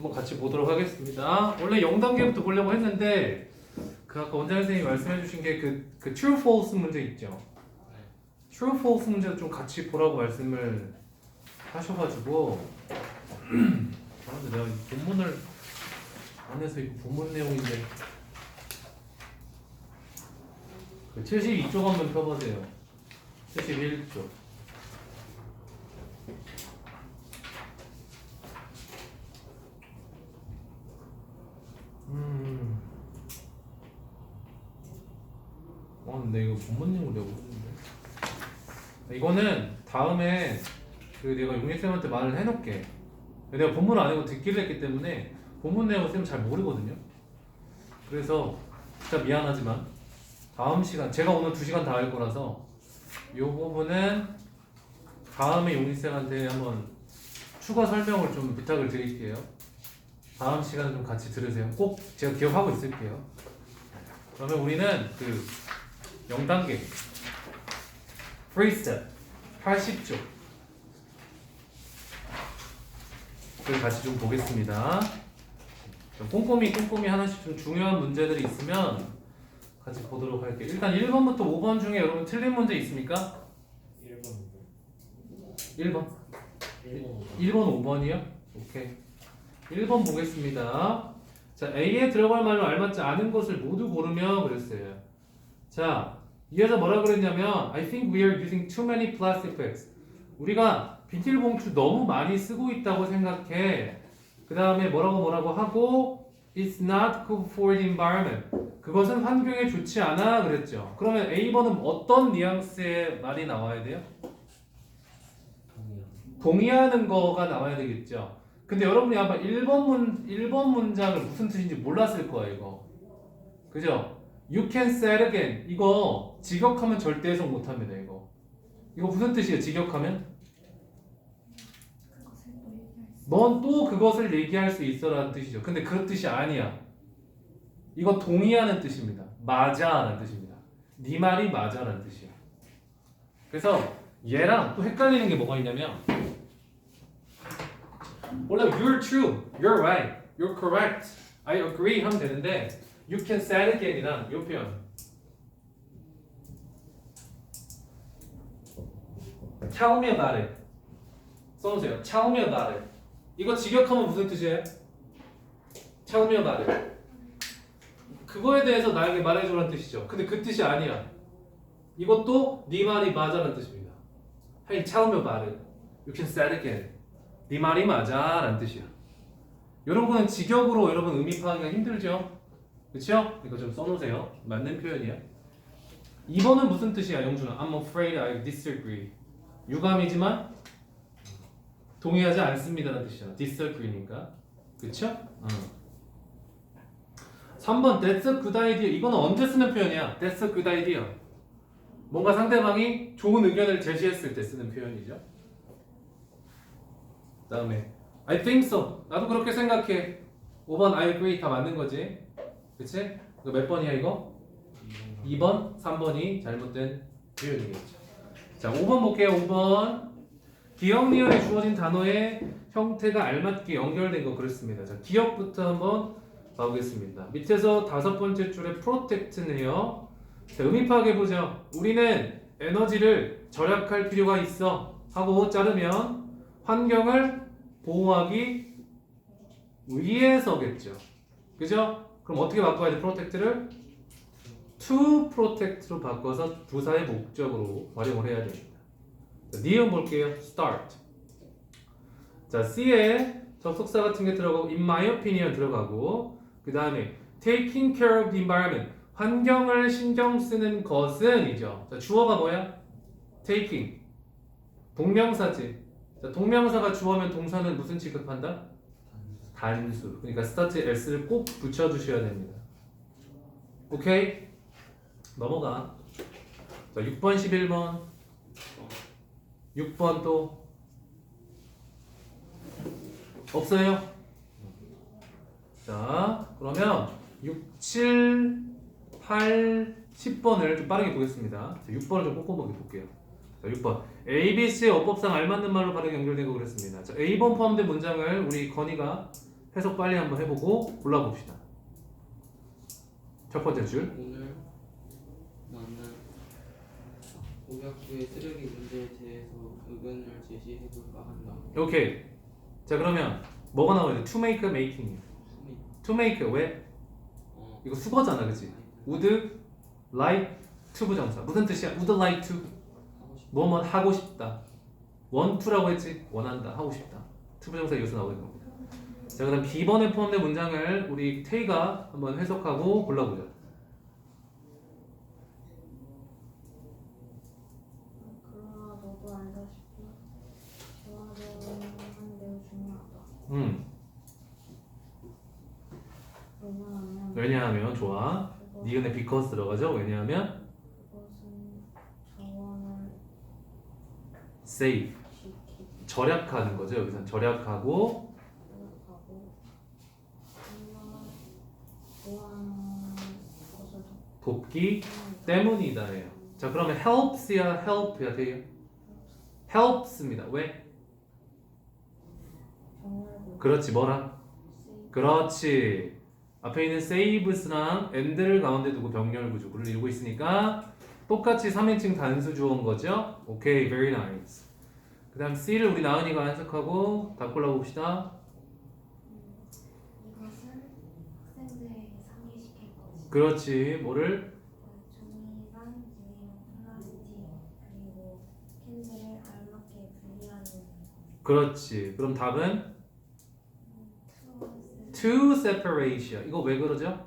한번 같이 보도록 하겠습니다. 원래 0단계부터 보려고 했는데 그 아까 원장 선생님이 말씀해 주신 게그 그 true false 문제 있죠. true false 문제 좀 같이 보라고 말씀을 하셔가지고 아 근데 내가 이 본문을 안에서 이 본문 내용인데 그 72쪽 한번 펴보세요. 71쪽. 어, 근데 이거 내용을 내가 모르는데. 이거는 다음에 그 내가 용희쌤한테 말을 해놓게. 내가 본문 안 하고 듣기를 했기 때문에 본문 내용을 쌤은 잘 모르거든요. 그래서 진짜 미안하지만 다음 시간 제가 오늘 2시간 다 할 거라서 이 부분은 다음에 용희쌤한테 한번 추가 설명을 좀 부탁을 드릴게요. 다음 시간에 좀 같이 들으세요. 꼭 제가 기억하고 있을게요. 그러면 우리는 그 0단계 프리스텝 80쪽 그 같이 좀 보겠습니다. 좀 꼼꼼히 꼼꼼히 하나씩 좀 중요한 문제들이 있으면 같이 보도록 할게요. 일단 1번부터 5번 중에 여러분 틀린 문제 있습니까? 1번 1번. 1번 1번, 5번이요? 오케이. 1번 보겠습니다. 자, A에 들어갈 말로 알맞지 않은 것을 모두 고르며 그랬어요. 자, 이어서 뭐라 그랬냐면 I think we are using too many plastic bags. 우리가 비닐봉투 너무 많이 쓰고 있다고 생각해. 그 다음에 뭐라고 뭐라고 하고 It's not good for the environment. 그것은 환경에 좋지 않아 그랬죠. 그러면 A번은 어떤 뉘앙스의 말이 나와야 돼요? 동의하는 거가 나와야 되겠죠. 근데 여러분이 아마 1번 문 1번 문장을 무슨 뜻인지 몰랐을 거예요, 이거. 그죠? You can it again. 이거 직역하면 절대 해석 못 합니다, 이거. 이거 무슨 뜻이에요? 직역하면? 넌 또 그것을 얘기할 수 있어라는 뜻이죠. 근데 그 뜻이 아니야. 이거 동의하는 뜻입니다. 맞아라는 뜻입니다. 네 말이 맞아라는 뜻이야. 그래서 얘랑 또 헷갈리는 게 뭐가 있냐면 원래 you're true, you're right, you're correct, I agree 하면 되는데 you can say it again이란 이 표현 tell me about it 써보세요 tell me about it 이거 직역하면 무슨 뜻이에요? tell me about it 그거에 대해서 나에게 말해주라는 뜻이죠 근데 그 뜻이 아니야 이것도 네 말이 맞아라는 뜻입니다 Hey, tell me about it. You can say it again. 네 말이 맞아 라는 뜻이야. 거는 직역으로 여러분 의미 파악하기가 힘들죠? 그쵸? 이거 좀 써놓으세요. 맞는 표현이야. 2번은 무슨 뜻이야, 영준아? I'm afraid I disagree. 유감이지만 동의하지 않습니다라는 뜻이야. disagree니까. 그쵸? 어. 3번 that's a good idea. 이거는 언제 쓰는 표현이야? That's a good idea. 뭔가 상대방이 좋은 의견을 제시했을 때 쓰는 표현이죠. 다음에 I think so. 나도 그렇게 생각해. 5번 I agree 다 맞는 거지. 그치? 이거 몇 번이야 이거? 2번, 3번이 잘못된 표현이겠죠. 자, 5번 볼게요. 5번. 기억 리얼에 주어진 단어의 형태가 알맞게 연결된 거 그렇습니다. 자, 기억부터 한번 봐보겠습니다. 밑에서 다섯 번째 줄에 protect네요. 자, 파악해 보죠. 우리는 에너지를 절약할 필요가 있어 하고 자르면 환경을 보호하기 위해서겠죠. 그죠? 그럼 어떻게 바꿔야 돼? protect를 to protect로 바꿔서 부사의 목적으로 활용을 해야 됩니다. 자, 니은 볼게요. start. 자, C에 접속사 같은 게 들어가고 in my opinion 들어가고 그 다음에 taking care of the environment 환경을 신경 쓰는 것은 이죠. 자, 주어가 뭐야? taking. 동명사지. 자, 동명사가 주어면 동사는 무슨 취급한다? 단수. 그러니까 start s를 꼭 붙여주셔야 됩니다. 오케이? 넘어가. 자, 6번, 11번. 6번 또 없어요? 자, 그러면 6, 7, 8, 10번을 좀 빠르게 보겠습니다. 자, 6번을 좀 꼼꼼하게 볼게요. 자, 6번. ABC의 어법상 알맞는 말로 연결된 거 그랬습니다. 자, A번 포함된 문장을 우리 건이가 해석 빨리 한번 해보고 골라봅시다. 첫 번째 줄. 오늘 나는 오약부의 쓰레기 문제에 대해서 의견을 제시해볼까 한다. 오케이. 자 그러면 뭐가 나와야 돼? To make, making. To make 왜? 어 이거 수거잖아, 그치? Would like to 부정사. 무슨 뜻이야? Would like to. 하고 싶. 뭐뭐 하고 싶다. want to라고 했지? 원한다. 하고 싶다. to 부정사 이어서 나오는 겁니다. 자 그다음 B번에 포함된 문장을 우리 테이가 한번 해석하고 골라보자. 그러나 너도 알다시피 재활용은 매우 중요하다. 음. 왜냐하면 왜냐하면 좋아. 그것, 니은에 because 들어가죠. 왜냐하면 그것은 자원을 save 지키기 절약하는 거죠. 여기서 절약하고 정말 좋아하는 것을 돕기 때문이다예요. 자 그러면 helps야 help야 돼요. helps입니다. 왜? 그렇지 뭐라? 그렇지. 앞에 있는 saves랑 and를 가운데 두고 병렬 구조를 이루고 있으니까 똑같이 3인칭 단수 주어인 거죠. 오케이, very nice. 그 다음 C를 우리 나은이가 해석하고 다 골라봅시다. 이것은 학생들에게 상기시킬 것이다. 그렇지, 뭐를? 그렇지. 그럼 답은 to separation. 이거 왜 그러죠?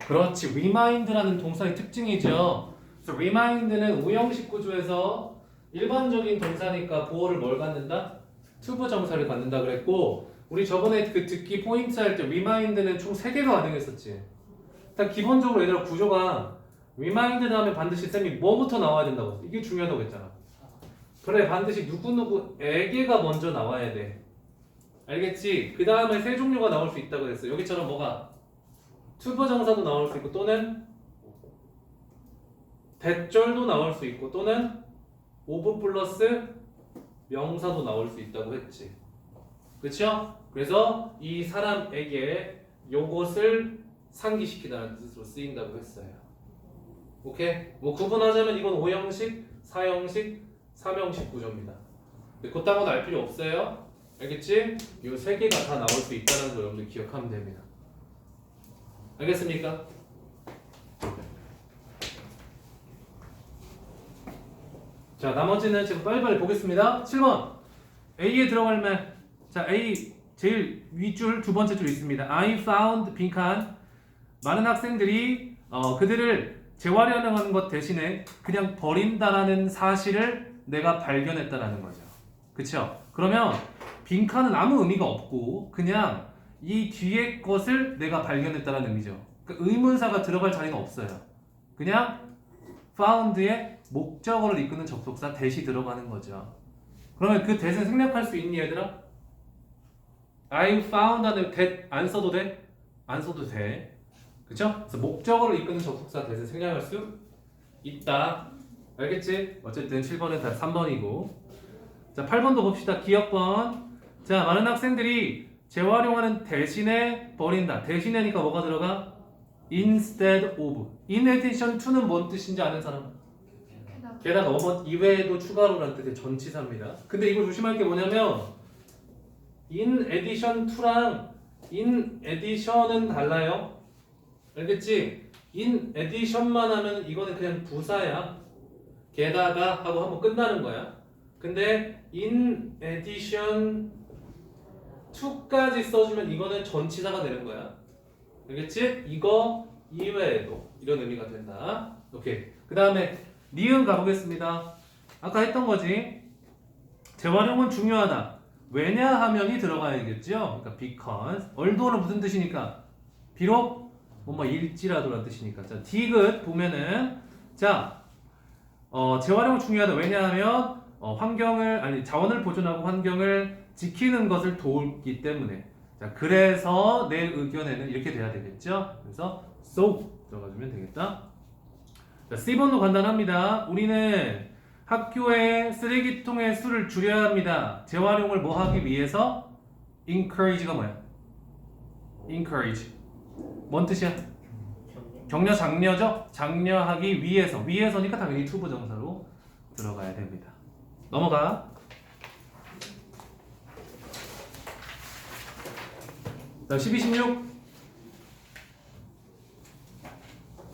그렇지. remind라는 동사의 특징이죠. 그래서 remind는 우형식 구조에서 일반적인 동사니까 보호를 뭘 갖는다? 투부 정사를 갖는다 그랬고 우리 저번에 그 듣기 포인트 할때 remind는 총 3개가 가능했었지. 일단 기본적으로 얘들아 구조가 remind 다음에 반드시 쌤이 뭐부터 나와야 된다고 했어. 이게 중요하다고 했잖아. 그래 반드시 누구누구에게가 먼저 나와야 돼. 알겠지? 그 다음에 세 종류가 나올 수 있다고 그랬어. 여기처럼 뭐가 투부 정사도 나올 수 있고 또는 대절도 나올 수 있고 또는 오브 플러스 명사도 나올 수 있다고 했지. 그쵸? 그래서 이 사람에게 요것을 상기시키다는 뜻으로 쓰인다고 했어요. 오케이? 뭐 구분하자면 이건 5형식, 4형식, 3형식 구조입니다. 근데 그딴 건알 필요 없어요. 알겠지? 이 세 개가 다 나올 수 있다는 걸 여러분들 기억하면 됩니다. 알겠습니까? 자 나머지는 지금 빨리빨리 보겠습니다 7번 A에 들어갈 말 자 A 제일 윗줄 두 번째 줄 있습니다 I found 빈칸 많은 학생들이 어, 그들을 재활용하는 것 대신에 그냥 버린다라는 사실을 내가 발견했다라는 거죠 그쵸? 그러면 빈칸은 아무 의미가 없고 그냥 이 뒤에 것을 내가 발견했다는 의미죠. 그러니까 의문사가 들어갈 자리는 없어요. 그냥 found의 목적어를 이끄는 접속사 대시 들어가는 거죠. 그러면 그 대신 생략할 수 있니 얘들아? I found 안에 that 안 써도 돼? 안 써도 돼. 그쵸? 그래서 목적어를 이끄는 접속사 대신 생략할 수 있다. 알겠지? 어쨌든 7번은 다 3번이고 자 8번도 봅시다. 기억번 자 많은 학생들이 재활용하는 대신에 버린다. 대신에니까 뭐가 들어가? instead of. in addition to는 뭔 뜻인지 아는 사람? 게다가 어머 이외에도 추가로라는 뜻의 전치사입니다. 근데 이걸 조심할 게 뭐냐면 in addition to랑 in addition은 달라요. 알겠지? in addition만 하면 이거는 그냥 부사야. 게다가 하고 한번 끝나는 거야. 근데 in addition to까지 써주면 이거는 전치사가 되는 거야. 알겠지? 이거 이외에도 이런 의미가 된다. 오케이. 그 다음에 니은 가보겠습니다. 아까 했던 거지. 재활용은 중요하다. 왜냐하면이 들어가야겠죠. 그러니까 because. 얼도는 무슨 뜻이니까? 비록 뭐뭐 일지라도라는 뜻이니까. 자, 디귿 보면은 자, 어, 재활용은 중요하다. 왜냐하면 어, 환경을 아니 자원을 보존하고 환경을 지키는 것을 도우기 때문에. 자, 그래서 내 의견에는 이렇게 돼야 되겠죠. 그래서 so 들어가주면 되겠다. 자, C번도 간단합니다. 우리는 학교에 쓰레기통의 수를 줄여야 합니다. 재활용을 뭐 하기 위해서? encourage가 뭐야? encourage. 뭔 뜻이야? 격려 장려죠? 장려하기 위해서. 위해서니까 당연히 투부 정사로 들어가야 됩니다. 넘어가. 자, 12, 16.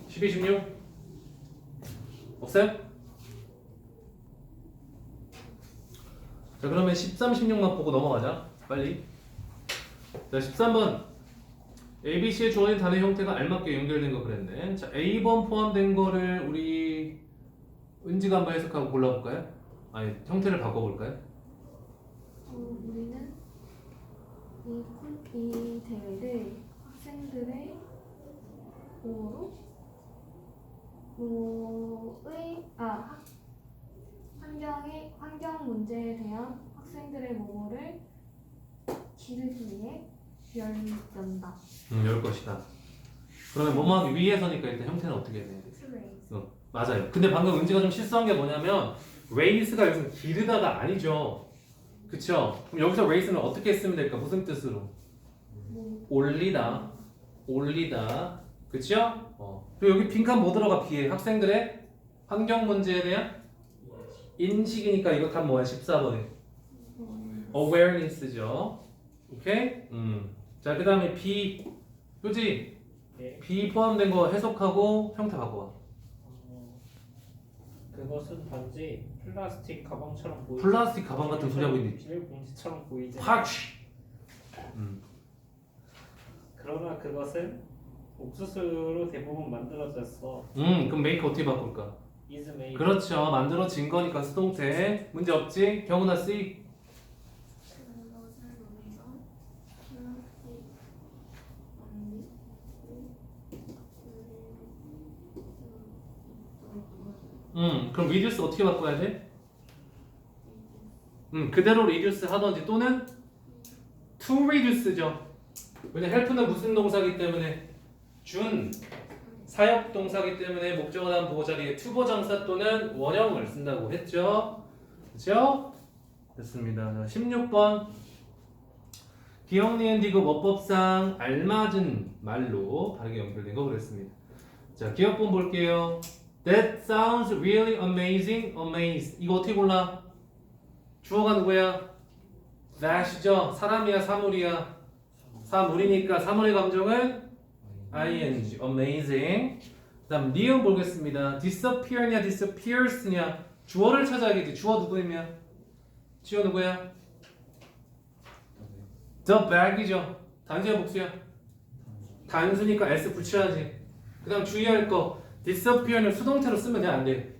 12, 16. 없어요? 자, 그러면 13, 16만 보고 넘어가자. 빨리. 자, 13번. ABC의 주어진 단의 형태가 알맞게 연결된 거 그랬네. 자, A번 포함된 거를 우리 은지가 한번 해석하고 골라볼까요? 아니, 형태를 바꿔볼까요? 어, 우리는 이, 콘- 이 대회를 학생들의 보호로 뭐의 아 학- 환경의 환경 문제에 대한 학생들의 보호를 기르기 위해 열린다. 음, 열 것이다. 그러면 뭐뭐 하기 위해서니까 일단 형태는 어떻게 돼? 어, 맞아요. 근데 방금 은지가 좀 실수한 게 뭐냐면 rais가 여기서 기르다가 아니죠. 그쵸? 그럼 여기서 rais는 어떻게 쓰면 될까? 무슨 뜻으로? 뭐 올리다. 올리다. 그쵸? 어. 그리고 여기 빈칸 뭐 들어가? 비해 학생들의 환경 문제에 대한 인식이니까 이거 다 뭐야? 14번에. awareness죠. 오케이? 음. 자, 그 다음에 B. 그지? 네. B 포함된 거 해석하고 형태 바꿔봐. 어, 그것은 단지 플라스틱 가방처럼 보이. 플라스틱 가방 같은 소리 하고 있는데 비닐봉지처럼 보이지. 파치. 음. 그러나 그것은 옥수수로 대부분 만들어졌어. 음, 그럼 메이크 어떻게 바꿀까? Is made. 그렇죠. 만들어진 거니까 수동태. 문제 없지? C. 플라스틱 언니 음, 그럼 reduce 어떻게 바꿔야 돼? 음, 그대로 reduce 하던지 또는 to reduce죠. 왜냐 help는 무슨 동사기 때문에 준 사역 동사기 때문에 목적어 다음 보호 자리에 투보 장사 또는 원형을 쓴다고 했죠. 그렇죠? 됐습니다. 자, 16번 기억 니은 디귿 어법상 알맞은 말로 다르게 연결된 거 그랬습니다. 자, 기억본 볼게요. That sounds really amazing. Amazed. 이거 어떻게 골라? 주어가 누구야? that이죠. 사람이야, 사물이야. 사물이니까 사물의 감정은 ing. Amazing. 그다음 니은 보겠습니다. disappear냐, disappears냐. 주어를 찾아야겠지. 주어 누구이며? 주어 누구야? The bag이죠. 단수야, 복수야? 단수니까 s 붙여야지. 그다음 주의할 거 disappear는 수동태로 쓰면 안 돼.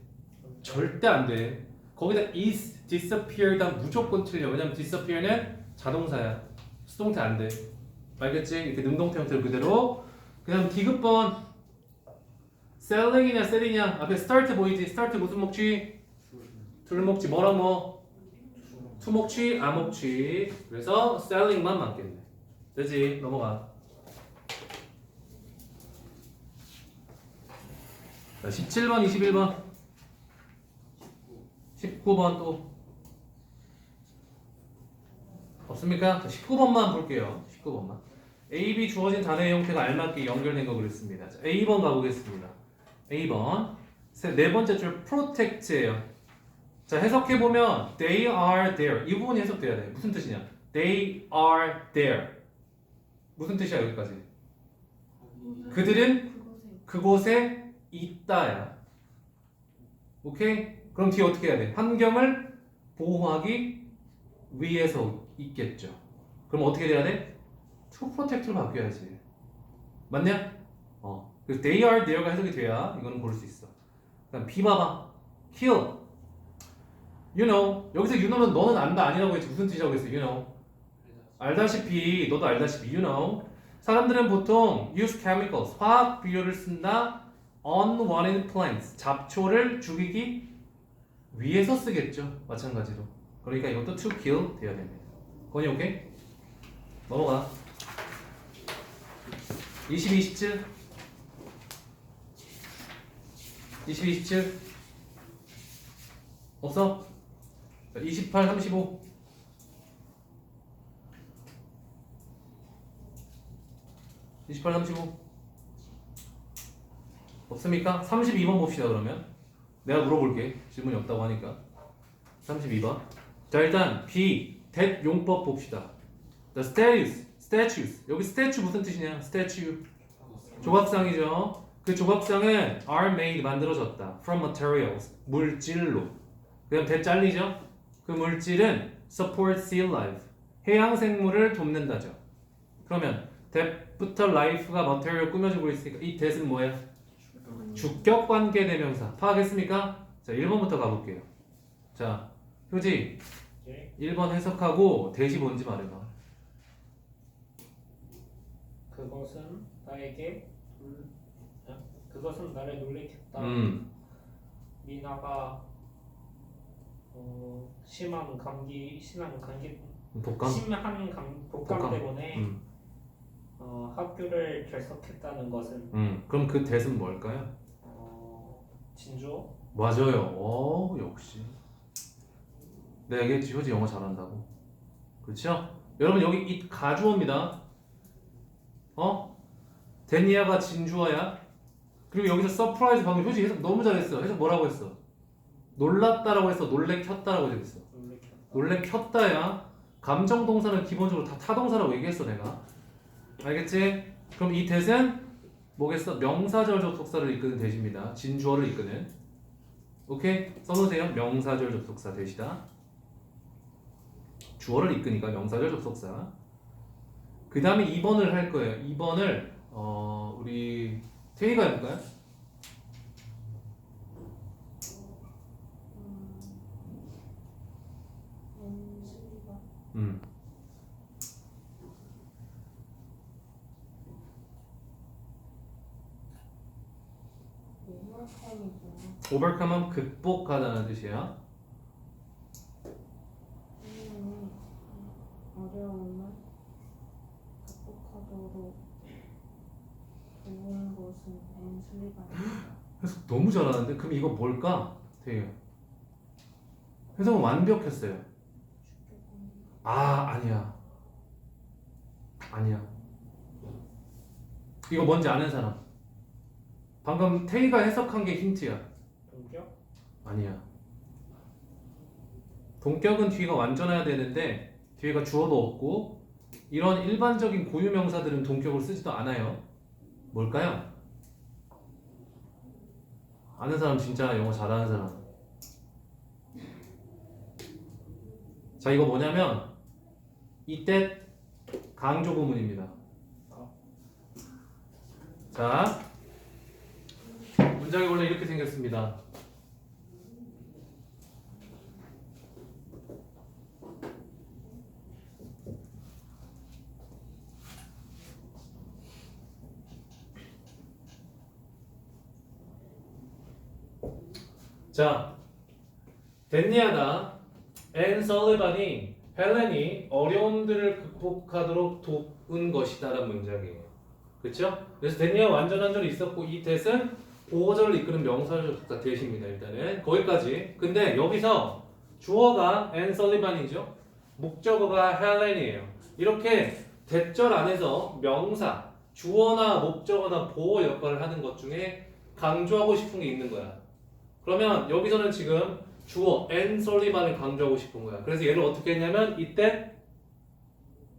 절대 안 돼. 거기다 is disappear다 무조건 틀려. 왜냐면 disappear는 자동사야. 수동태 안 돼. 알겠지? 이렇게 능동태 형태로 그대로. 그 다음 디귿번 selling이냐 sell이냐 앞에 start 보이지? start 무슨 목치? 둘 목치 뭐랑 뭐? 투 목치, 아 목치. 그래서 selling만 맞겠네. 되지? 넘어가. 자, 17번, 21번, 19번 또 없습니까? 자, 19번만 볼게요. 19번만. A, B 주어진 단어의 형태가 알맞게 연결된 거 그랬습니다. 자, A번 가보겠습니다. A번 세- 네 번째 줄 protect예요. 자 해석해 보면 they are there 이 부분이 해석돼야 돼. 무슨 뜻이냐? They are there 무슨 뜻이야 여기까지? 그들은 그곳에 있다야. 오케이? 그럼 뒤에 어떻게 해야 돼? 환경을 보호하기 위해서 있겠죠. 그럼 어떻게 돼야 돼? Protect로 바뀌어야지. 맞냐? 어. 그래서 they are there가 해석이 돼야 이거는 고를 수 있어. 그다음 B 봐봐. kill. You know. 여기서 you know는 너는 안다 아니라고 했지. 무슨 뜻이라고 했어? You know. 알다시피 너도 알다시피 you know. 사람들은 보통 use chemicals 화학 비료를 쓴다 unwanted plants 잡초를 죽이기 위해서 쓰겠죠 마찬가지로 그러니까 이것도 to kill 돼야 됩니다 건이 오케이? 넘어가 22, 27 22, 27 없어? 자, 28, 35. 이십팔, 삼십오? 없습니까? 32번 봅시다 그러면. 내가 물어볼게. 질문이 없다고 하니까. 32번. 자 일단 B. that 용법 봅시다. The statues statues. 여기 statue 무슨 뜻이냐? statue. 조각상이죠. 그 조각상은 are made 만들어졌다. from materials. 물질로. 그럼 대 잘리죠? 그 물질은 support sea life. 해양 생물을 돕는다죠. 그러면 that부터 life가 material 꾸며주고 있으니까 이 that은 뭐예요? 주격 관계 대명사. 파악했습니까? 자 1번부터 가볼게요. 자 효지. 예. 1번 해석하고 대시 뭔지 말해봐 그것은 나에게 놀- 아, 그것은 나를 놀래켰다. 음 미나가 어, 심한 감기 심한 감기 독감 심한 감, 독감 독감. 때문에 음, 어, 학교를 결석했다는 것은 음. 그럼 그 대은 뭘까요? 어, 진주 맞아요 어 역시 내가 얘기했지 효지 영어 잘한다고 그렇죠? 여러분 여기 이 가주어입니다 어? 데니아가 진주어야 그리고 여기서 서프라이즈 방금 효지 해석 너무 잘했어 해석 뭐라고 했어? 놀랐다라고 했어 놀래켰다라고 놀래켰다. 놀래켰다야 감정 동사는 기본적으로 다 타동사라고 얘기했어 내가 알겠지? 그럼 이 대은 뭐겠어? 명사절 접속사를 이끄는 대시입니다 진주어를 이끄는 오케이? 써놓으세요 명사절 접속사 대시다 주어를 이끄니까 명사절 접속사 그 다음에 2번을 할 거예요 2번을 어 우리 태희가 해볼까요? 음. overcome은 극복하다는 뜻이야 어려움을 극복하도록 도운 것은 앤슬리반입니다. 해석 너무 잘하는데? 그럼 이거 뭘까? 태희가 해석은 완벽했어요. 아 아니야. 아니야. 이거 뭔지 아는 사람? 방금 태희가 해석한 게 힌트야. 동격? 아니야. 동격은 뒤가 완전해야 되는데 뒤에가 주어도 없고 이런 일반적인 고유명사들은 동격을 쓰지도 않아요 뭘까요? 아는 사람 진짜 영어 잘하는 사람. 자 이거 뭐냐면 이때 강조 구문입니다. 자 문장이 원래 이렇게 생겼습니다 자, 덴니아다 앤 설리반이 헬렌이 어려움들을 극복하도록 도운 것이다라는 문장이에요. 그렇죠? 그래서 덴니아 완전 한 절이 있었고 이 대은 보호절을 이끄는 명사절 접속사 대시입니다. 일단은 거기까지. 근데 여기서 주어가 앤 설리반이죠. 목적어가 헬렌이에요. 이렇게 대절 안에서 명사, 주어나 목적어나 보호 역할을 하는 것 중에 강조하고 싶은 게 있는 거야. 그러면 여기서는 지금 주어 앤 설리반을 강조하고 싶은 거야. 그래서 얘를 어떻게 했냐면 이때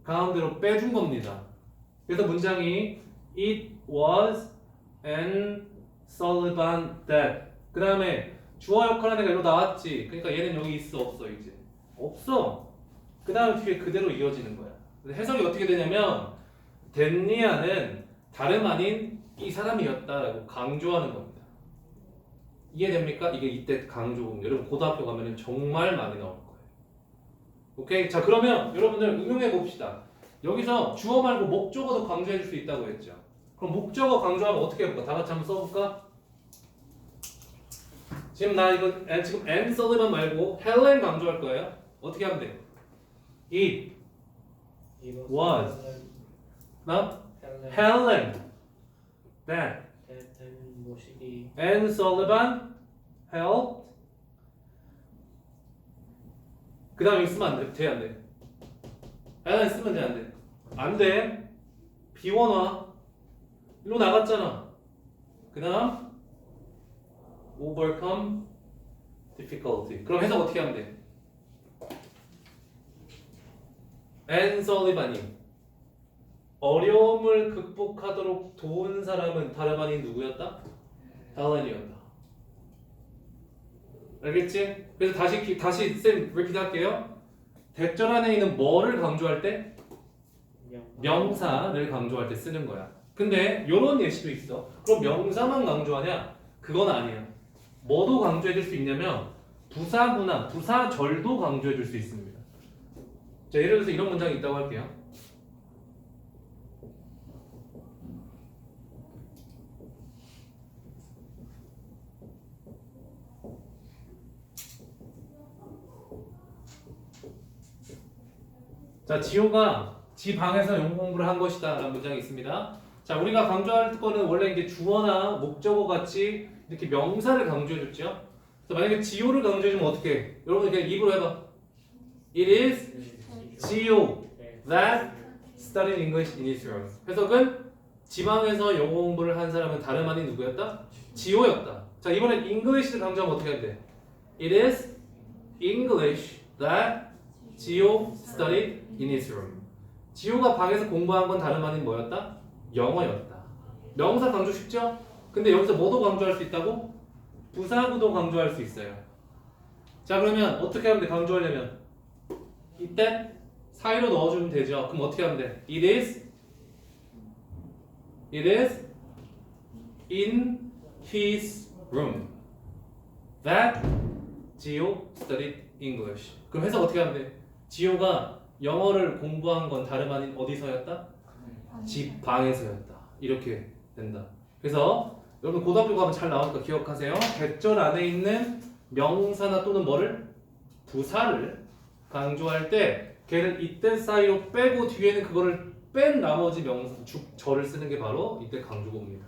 가운데로 빼준 겁니다. 그래서 문장이 It was Anne Sullivan that 그 다음에 주어 역할하는 애가 이로 나왔지. 그러니까 얘는 여기 있어 없어 이제 없어. 그 다음 뒤에 그대로 이어지는 거야. 해석이 어떻게 되냐면 덴니아는 다름 아닌 이 사람이었다라고 강조하는 겁니다. 이해됩니까? 이게 이때 강조음. 여러분 고등학교 가면은 정말 많이 나올 거예요. 오케이. 자 그러면 여러분들 응용해 봅시다. 여기서 주어 말고 목적어도 강조해 줄 수 있다고 했죠. 그럼 목적어 강조하면 어떻게 해볼까? 다 같이 한번 써볼까? 지금 나 이거 애- 지금 앤 써드만 말고 헬렌 강조할 거예요. 어떻게 하면 돼? It Was. 나 헬렌 Helen that Anne Sullivan helped 그 다음에 쓰면 안 돼. 돼, 안 돼? 에단 쓰면 돼, 안 돼? 안 돼. 비원화. 일로 나갔잖아. 그 다음 overcome difficulty. 그럼 해석 어떻게 하면 돼? 앤 설리반이 어려움을 극복하도록 도운 사람은 다름 아닌 누구였다? 헬렌이었다. 알겠지? 그래서 다시 기- 다시 쌤 리피트 할게요. 대절 안에 있는 뭐를 강조할 때 명. 명사를 강조할 때 쓰는 거야. 근데 이런 예시도 있어. 그럼 명사만 강조하냐? 그건 아니야. 뭐도 강조해 줄 수 있냐면 부사구나 부사절도 강조해 줄 수 있습니다. 자, 예를 들어서 이런 문장이 있다고 할게요. 자, 지호가 지 방에서 영어 공부를 한 것이다 라는 문장이 있습니다. 자, 우리가 강조할 거는 원래 이제 주어나 목적어 같이 이렇게 명사를 강조해 줬죠. 그래서 만약에 지호를 강조해 주면 어떻게 해? 여러분 그냥 입으로 해봐. It is 지호 네. that studied English in Israel. 해석은 지방에서 영어 공부를 한 사람은 다름 아닌 누구였다? 지호였다. 자, 이번엔 English를 강조하면 어떻게 해야 돼? It is English that 지호 studied in Israel. 지호가 방에서 공부한 건 다름 아닌 뭐였다? 영어였다. 명사 강조 쉽죠? 근데 여기서 뭐도 강조할 수 있다고? 부사구도 강조할 수 있어요. 자 그러면 어떻게 하면 돼? 강조하려면 이때 사이로 넣어주면 되죠. 그럼 어떻게 하면 돼? It is It is in his room that 지호 studied English. 그럼 해석 어떻게 하면 돼? 지호가 영어를 공부한 건 다름 아닌 어디서였다? 집 방에서였다. 이렇게 된다. 그래서 여러분 고등학교 가면 잘 나오니까 기억하세요. 대절 안에 있는 명사나 또는 뭐를 부사를 강조할 때 걔를 이때 사이로 빼고 뒤에는 그거를 뺀 나머지 명사 주, 절을 쓰는 게 바로 이때 강조구문이다.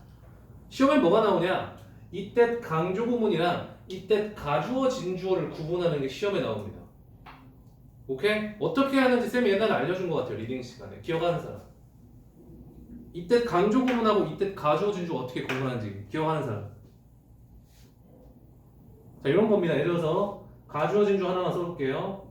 시험에 뭐가 나오냐? 이때 강조구문이랑 이때 가주어 진주어를 구분하는 게 시험에 나옵니다. 오케이? 어떻게 하는지 쌤이 옛날에 알려준 것 같아요 리딩 시간에. 기억하는 사람. 이때 강조 구문하고 이때 가주어 진주 어떻게 구분하는지 기억하는 사람. 자 이런 겁니다. 예를 들어서 가주어 진주 하나만 써볼게요.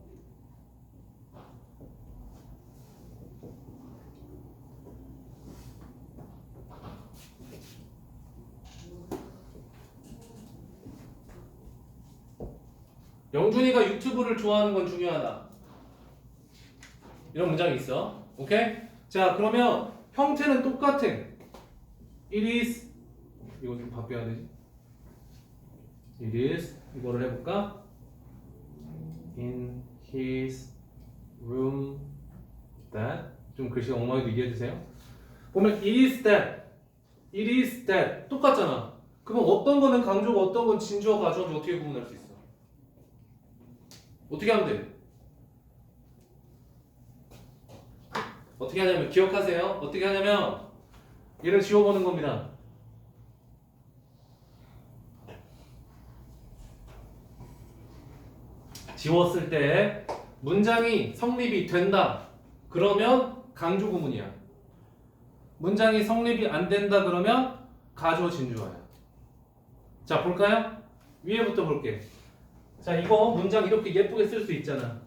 영준이가 유튜브를 좋아하는 건 중요하다 이런 문장이 있어. 오케이? 자, 그러면 형태는 똑같아. It is 이거 좀 바뀌어야 되지? It is 이거를 해볼까? In his room that 좀 글씨가 엉망이도 이해해 주세요. 보면 it is that, it is that 똑같잖아. 그럼 어떤 거는 강조고 어떤 건 진주어 가주어인지 어떻게 구분할 수 있어? 어떻게 하면 돼? 어떻게 하냐면 기억하세요. 어떻게 하냐면 얘를 지워보는 겁니다. 지웠을 때 문장이 성립이 된다. 그러면 강조 구문이야. 문장이 성립이 안 된다 그러면 가주어 진주어야. 자 볼까요? 위에부터 볼게. 자 이거 문장 이렇게 예쁘게 쓸 수 있잖아.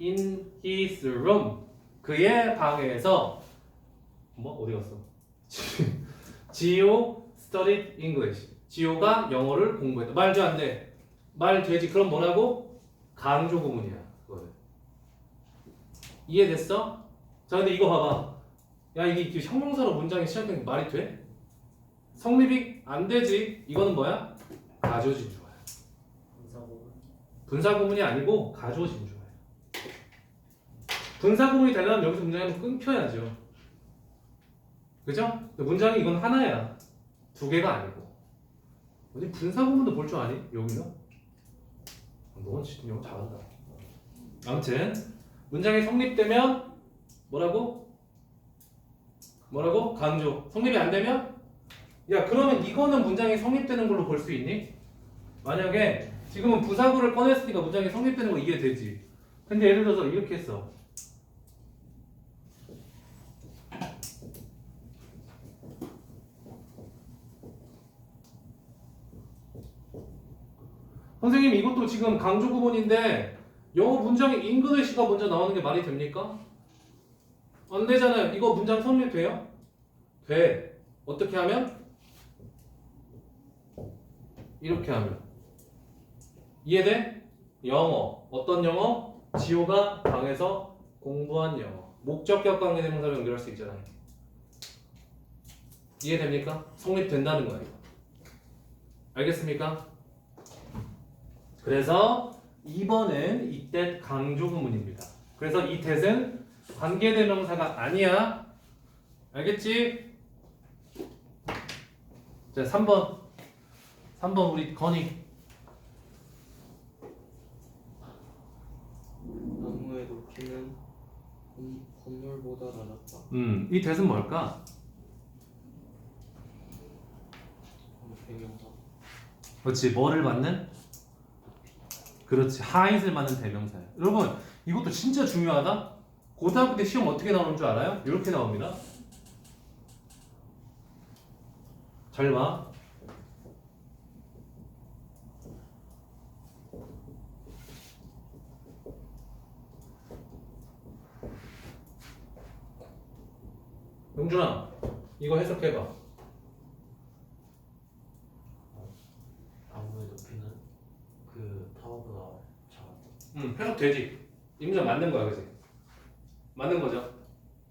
In his room. 그의 방에서 뭐 어디 갔어? 지오 studied English. 지오가 영어를 공부했다. 말도 안 돼. 말 되지. 그럼 뭐라고? 강조 구문이야. 그거는. 이해됐어? 자 근데 이거 봐봐. 야 이게 형용사로 문장이 시작된 게 말이 돼? 성립이 안 되지. 이거는 뭐야? 가주어 진주어야. 분사고. 분사 구문이 아니고 진주어예요. 분사 구문이 되려면 여기서 문장이 끊겨야죠. 그죠? 문장이 이건 하나야. 두 개가 아니고. 어디 분사 구문도 볼 줄 아니? 여기서? 너는 진짜 영어 잘한다. 아무튼 문장이 성립되면 뭐라고? 뭐라고? 강조. 성립이 안 되면? 야 그러면 이거는 문장이 성립되는 걸로 볼 수 있니? 만약에 지금은 부사구를 꺼냈으니까 문장이 성립되는 거 이해되지. 근데 예를 들어서 이렇게 했어. 선생님 이것도 지금 강조 구문인데 영어 문장에 잉글리시가 먼저 나오는 게 말이 됩니까? 안 되잖아요. 이거 문장 성립돼요? 돼. 어떻게 하면? 이렇게 하면. 이해돼? 영어. 어떤 영어? 지호가 방에서 공부한 영어. 목적격 관계 대명사로 연결할 수 있잖아요. 이해됩니까? 성립된다는 거예요. 알겠습니까? 그래서 2번은 이때 강조 구문입니다. 그래서 이 뜻은 관계 대명사가 아니야. 알겠지? 자, 3번. 3번 우리 건이 나무의 높이는 건, 건물보다 낮았다. 음, 이 뜻은 뭘까? 배경사. 그렇지. 뭐를 받는? 그렇지. 하이를 받는 대명사야. 여러분, 이것도 진짜 중요하다. 고등학교 때 시험 어떻게 나오는 줄 알아요? 이렇게 나옵니다. 잘 봐. 용준아, 이거 해석해봐. 나무의 높이는 그 타워보다 작았다. 응, 해석 되지. 임자 맞는 거야, 그지? 맞는 거죠.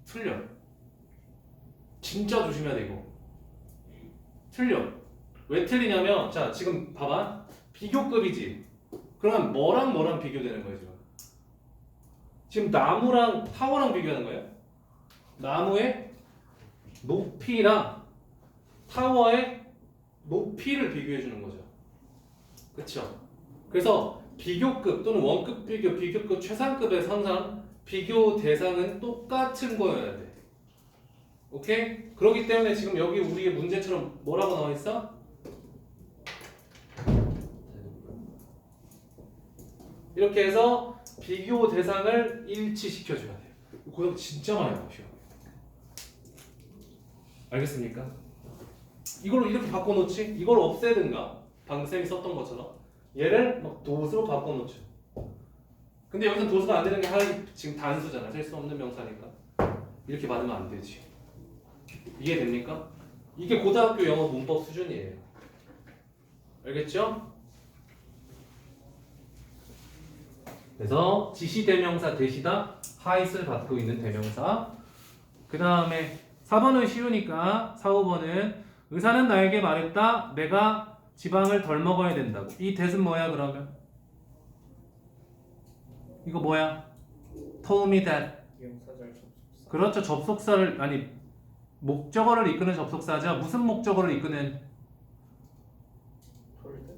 틀려. 진짜 조심해야 돼 이거. 틀려. 왜 틀리냐면, 자 지금 봐봐. 비교급이지. 그러면 뭐랑 뭐랑 비교되는 거예요 지금? 지금 나무랑 타워랑 비교하는 거예요? 나무의 높이랑 타워의 높이를 비교해 주는 거죠. 그렇죠? 그래서 비교급 또는 원급 비교, 비교급 최상급에서 항상 비교 대상은 똑같은 거여야 돼. 오케이? 그렇기 때문에 지금 여기 우리의 문제처럼 뭐라고 나와 있어? 이렇게 해서 비교 대상을 일치시켜 줘야 돼. 고등 진짜 많이 시험. 알겠습니까? 이걸로 이렇게 바꿔놓지? 이걸 없애든가 방금 쌤이 썼던 것처럼 얘를 막 도수로 바꿔놓죠. 근데 여기서 도수가 안 되는 게 하나의 지금 단수잖아. 셀 수 없는 명사니까. 이렇게 받으면 안 되지. 이해됩니까? 이게 고등학교 영어 문법 수준이에요. 알겠죠? 그래서 지시 대명사 대시다 하이스를 받고 있는 대명사. 그 다음에 4번은 쉬우니까 4, 5번은 의사는 나에게 말했다. 내가 지방을 덜 먹어야 된다고. 이 대은 뭐야 그러면? 이거 뭐야? told me that. 그렇죠. 접속사를 아니 목적어를 이끄는 접속사죠. 무슨 목적어를 이끄는 톨드.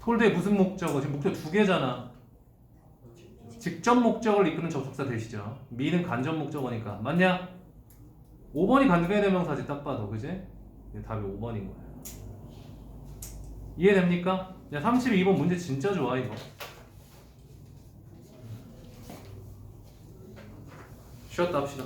톨드의 무슨 목적어? 지금 목적 두 개잖아. 직접 목적을 이끄는 접속사 되시죠. 미는 간접 목적어니까 맞냐? 5번이 관계 대명사지 딱 봐도 그지? 답이 5번인 거야. 이해됩니까? 야 32번 문제 진짜 좋아 이거. 쉬었다 합시다.